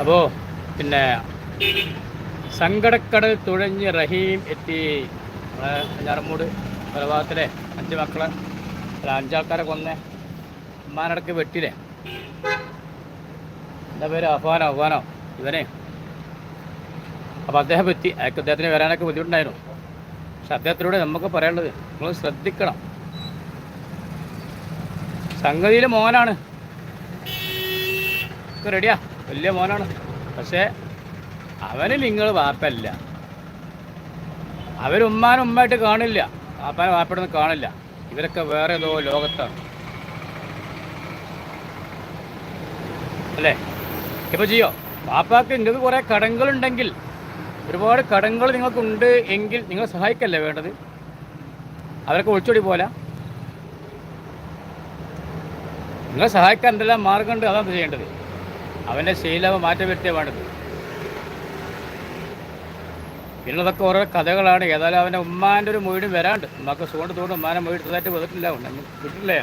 അപ്പോൾ പിന്നെ സങ്കടക്കടൽ തുഴഞ്ഞ് റഹീം എത്തി. ഞാറമൂട് കൊലപാതകത്തിലെ അഞ്ച് മക്കളെ അഞ്ചാൾക്കാരെ കൊന്നെ ഉമ്മാനടക്ക് വെട്ടിലെ എന്താ പേര്? അഫാനോ അഫാനോ ഇവനെ. അപ്പോൾ അദ്ദേഹം എത്തി. അയാൾക്ക് അദ്ദേഹത്തിന് വരാനൊക്കെ ബുദ്ധിമുട്ടുണ്ടായിരുന്നു. പക്ഷെ അദ്ദേഹത്തിലൂടെ നമുക്ക് പറയാനുള്ളത് നമ്മൾ ശ്രദ്ധിക്കണം. സംഗതിയിൽ മോനാണ്. റെഡിയാ വലിയ മോനാണ്. പക്ഷേ അവന് നിങ്ങൾ വാപ്പല്ല. അവരുമ്മാനും ഉമ്മായിട്ട് കാണില്ല. വാപ്പാനെ വാപ്പയുടെ കാണില്ല. ഇവരൊക്കെ വേറെ ഏതോ ലോകത്താണ്. അല്ലേ? ഇപ്പൊ ചെയ്യോ? വാപ്പാക്ക് നിങ്ങൾക്ക് കുറേ കടങ്ങളുണ്ടെങ്കിൽ ഒരുപാട് കടങ്ങൾ നിങ്ങൾക്കുണ്ട് എങ്കിൽ നിങ്ങൾ സഹായിക്കല്ലേ വേണ്ടത്? അവരൊക്കെ ഒളിച്ചോടി പോലാ നിങ്ങളെ സഹായിക്കാൻ എന്തെല്ലാം മാർഗമുണ്ട് അതാണ് ചെയ്യേണ്ടത്. അവന്റെ ശീലം മാറ്റം വരുത്തിയ പാടത്ത് പിന്നതൊക്കെ ഓരോ കഥകളാണ്. ഏതായാലും അവന്റെ ഉമ്മാന്റെ ഒരു മൊഴിയും വരാണ്ട്. ഉമ്മാക്ക് സുഖം തോണ്ട് ഉമ്മാനെ മൊഴി എടുത്തതായിട്ട് വന്നിട്ടില്ല. ഉണ്ട് കിട്ടില്ലേ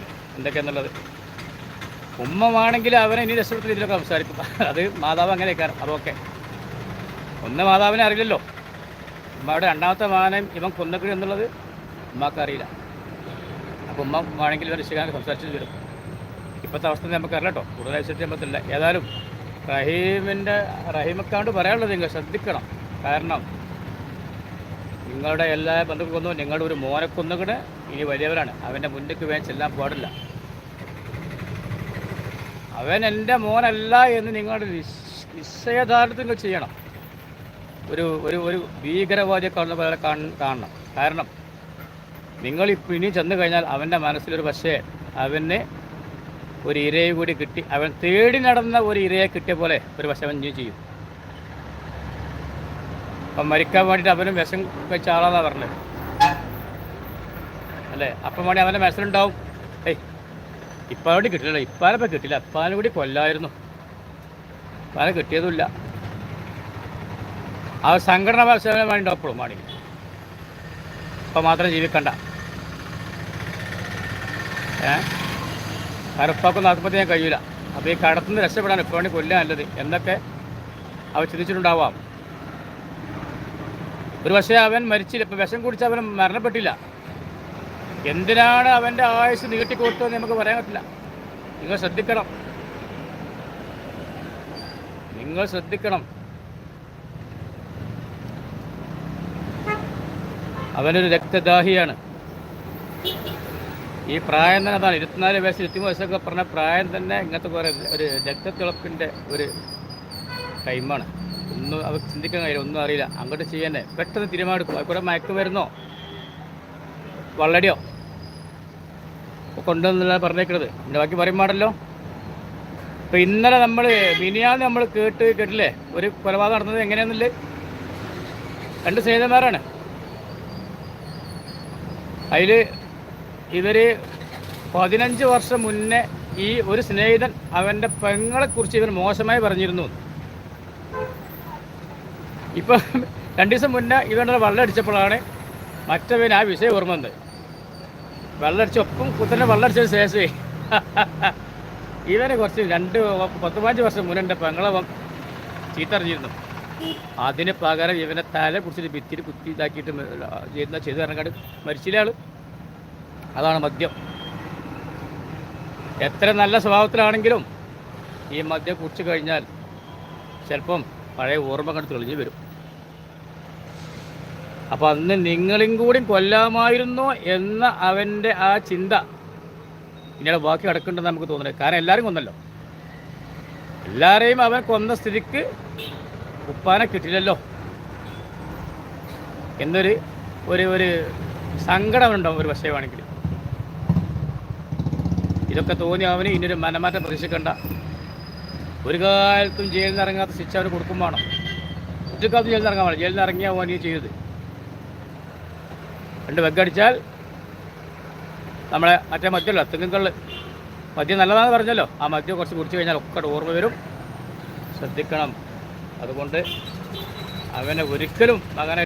ഉമ്മ ഉമ്മമാണെങ്കിൽ അവനെ ഇനി രക്ഷപ്പെട്ട രീതിയിലൊക്കെ സംസാരിക്കും. അത് മാതാവ് അങ്ങനെയൊക്കെയാണ്. ഓക്കെ. ഒന്ന് മാതാവിനെ അറിയില്ലല്ലോ. ഉമ്മയുടെ രണ്ടാമത്തെ മാനം ഇവൻ കൊന്നക്കിടി എന്നുള്ളത് ഉമ്മാക്ക് അറിയില്ല. അപ്പോൾ ഉമ്മ വേണമെങ്കിൽ ഇവൻ രക്ഷിക്കാനൊക്കെ സംസാരിച്ചു വരും. ഇപ്പോഴത്തെ അവസ്ഥ നമുക്കറിയാം കേട്ടോ. കൂടുതൽ ശ്രദ്ധിക്കുമ്പോഴത്തില്ല ഏതായാലും റഹീമിന്റെ റഹീമക്കാണ്ട് പറയാനുള്ളത് നിങ്ങൾ ശ്രദ്ധിക്കണം. കാരണം നിങ്ങളുടെ എല്ലാ ബന്ധുക്കൊന്നും നിങ്ങളുടെ ഒരു മോനെ കൊന്നുകൂടെ ഇനി വലിയവരാണ് അവന്റെ മുന്നിലേക്ക് വേഗം ചെല്ലാൻ പാടില്ല. അവൻ എന്റെ മോനല്ല എന്ന് നിങ്ങളുടെ നിശ്ചയദാർഢ്യത്തിൽ ചെയ്യണം. ഒരു ഒരു ഒരു ഭീകരവാദിയെ കാണുന്ന പോലെ കാണണം. കാരണം നിങ്ങൾ ഇനി ചെന്ന് കഴിഞ്ഞാൽ അവന്റെ മനസ്സിലൊരു പക്ഷേ അവന് ഒരു ഇരയെ കൂടി കിട്ടി. അവൻ തേടി നടന്ന ഒരു ഇരയെ കിട്ടിയ പോലെ ഒരു അവൻ ചെയ്യും. അപ്പം മരിക്കാൻ വേണ്ടിയിട്ട് അവനും വിഷം വെച്ച ആളാന്നാ പറഞ്ഞത്. അല്ലേ? അപ്പം വേണ്ടി അവന്റെ മനസ്സിലുണ്ടാവും ഏയ് ഇപ്പാലോട് കിട്ടില്ല ഇപ്പാലിപ്പം കിട്ടില്ല. ഇപ്പാലും കൂടി കൊല്ലായിരുന്നു. ഇപ്പാലെ കിട്ടിയതുമില്ല. ആ സംഘടന വശം വേണ്ടി അപ്പോഴും വേണമെങ്കിൽ ഇപ്പം മാത്രം ജീവിക്കണ്ട. ഏ? കറുപ്പാക്കൊന്നും ആത്മഹത്യ കഴിയില്ല അപ്പോൾ ഈ കടത്തുനിന്ന് രക്ഷപ്പെടാൻ വേണ്ടി കൊല്ലാൻ നല്ലത് എന്നൊക്കെ അവർ ചിന്തിച്ചിട്ടുണ്ടാവാം. ഒരു പക്ഷേ അവൻ മരിച്ചില്ല. ഇപ്പം വിഷം കുടിച്ച് അവൻ മരണപ്പെട്ടില്ല. എന്തിനാണ് അവന്റെ ആയുസ് നീട്ടിക്കൊടുത്തതെന്ന് നമുക്ക് പറയാൻ പറ്റില്ല. നിങ്ങൾ ശ്രദ്ധിക്കണം. നിങ്ങൾ ശ്രദ്ധിക്കണം. അവനൊരു രക്തദാഹിയാണ്. ഈ പ്രായം തന്നെ അതാണ്. ഇരുപത്തിനാല് വയസ്സ് ഇരുപത്തിമൂന്ന് വയസ്സൊക്കെ പറഞ്ഞ പ്രായം തന്നെ ഇങ്ങനത്തെ കുറേ ഒരു രക്തത്തിളപ്പിന്റെ ഒരു ടൈമാണ്. ഒന്നും അവർ ചിന്തിക്കാൻ കഴിയില്ല ഒന്നും അറിയില്ല. അങ്ങോട്ട് ചെയ്യാനേ പെട്ടെന്ന് തീരുമാനമെടുക്കും. അത് കൂടെ മയക്കുമരുന്നോ വള്ളടിയോ? കൊണ്ടുവന്നില്ല പറഞ്ഞേക്കണത്. എന്റെ ബാക്കി പറയും പാടല്ലോ. ഇപ്പം ഇന്നലെ നമ്മൾ മിനിയാന്ന് നമ്മൾ കേട്ട് കേട്ടില്ലേ? ഒരു കൊലപാതകം നടന്നത് എങ്ങനെയാണെന്നില്ലേ രണ്ട് സ്നേഹിതന്മാരാണ്. അതിൽ ഇവർ പതിനഞ്ച് വർഷം മുന്നേ ഈ ഒരു സ്നേഹിതൻ അവന്റെ പെങ്ങളെക്കുറിച്ച് ഇവർ മോശമായി പറഞ്ഞിരുന്നു. ഇപ്പം രണ്ട് ദിവസം മുന്നേ ഇവന്റെ വെള്ളം അടിച്ചപ്പോഴാണ് മറ്റവൻ ആ വിഷയം ഓർമ്മ വന്നത് വെള്ളമടിച്ച് ഒപ്പം കുത്തനെ വെള്ളമടിച്ചതിന് ശേഷമേ ഇവനെ കുറച്ച് രണ്ട് പത്ത് പതിനഞ്ച് വർഷം മുന്നേ എന്റെ പെങ്ങളെ ചീത്തറിഞ്ഞിരുന്നു. അതിന് പകരം ഇവനെ തല പിടിച്ചിട്ട് ഭിത്തിയിൽ കുത്തി ഇതാക്കിയിട്ട് ചെയ്യുന്ന ചെയ്ത് ഇറങ്ങാണ്ട് മരിച്ചില്ല ആൾ. അതാണ് മദ്യം. എത്ര നല്ല സ്വഭാവത്തിലാണെങ്കിലും ഈ മദ്യം കുടിച്ചു കഴിഞ്ഞാൽ ചിലപ്പം പഴയ ഓർമ്മ കണ്ട് തെളിഞ്ഞു വരും. അപ്പം അന്ന് നിങ്ങളും കൂടി കൊല്ലാമായിരുന്നോ എന്ന അവന്റെ ആ ചിന്ത പിന്നീട് ബാക്കി കിടക്കുന്നുണ്ടെന്ന് നമുക്ക് തോന്നുന്നത് കാരണം എല്ലാവരും കൊന്നല്ലോ. എല്ലാവരെയും അവൻ കൊന്ന സ്ഥിതിക്ക് ഉപ്പാനെ കിട്ടില്ലല്ലോ എന്നൊരു ഒരു ഒരു സങ്കടമുണ്ടാവും ഒരു വേണമെങ്കിൽ ഇതൊക്കെ തോന്നി അവന് ഇനിയൊരു മനമാറ്റം പ്രതീക്ഷിക്കണ്ട. ഒരു കാലത്തും ജയിലിൽ നിന്ന് ഇറങ്ങാത്ത ശിക്ഷ അവന് കൊടുക്കും വേണം. ഒരു കാലത്തും ജയിലിൽ നിന്ന് ഇറങ്ങാൻ ജയിലിൽ നിന്ന് അവൻ ഈ ചെയ്തത്. രണ്ട് വെക്കടിച്ചാൽ നമ്മളെ മറ്റേ മദ്യമല്ല തെങ്ങുകളിൽ മദ്യം നല്ലതാണെന്ന് പറഞ്ഞല്ലോ. ആ മദ്യം കുറച്ച് കുടിച്ചു കഴിഞ്ഞാൽ ഒക്കെ ഓർമ്മ വരും. ശ്രദ്ധിക്കണം. അതുകൊണ്ട് അവനെ ഒരിക്കലും മകനെ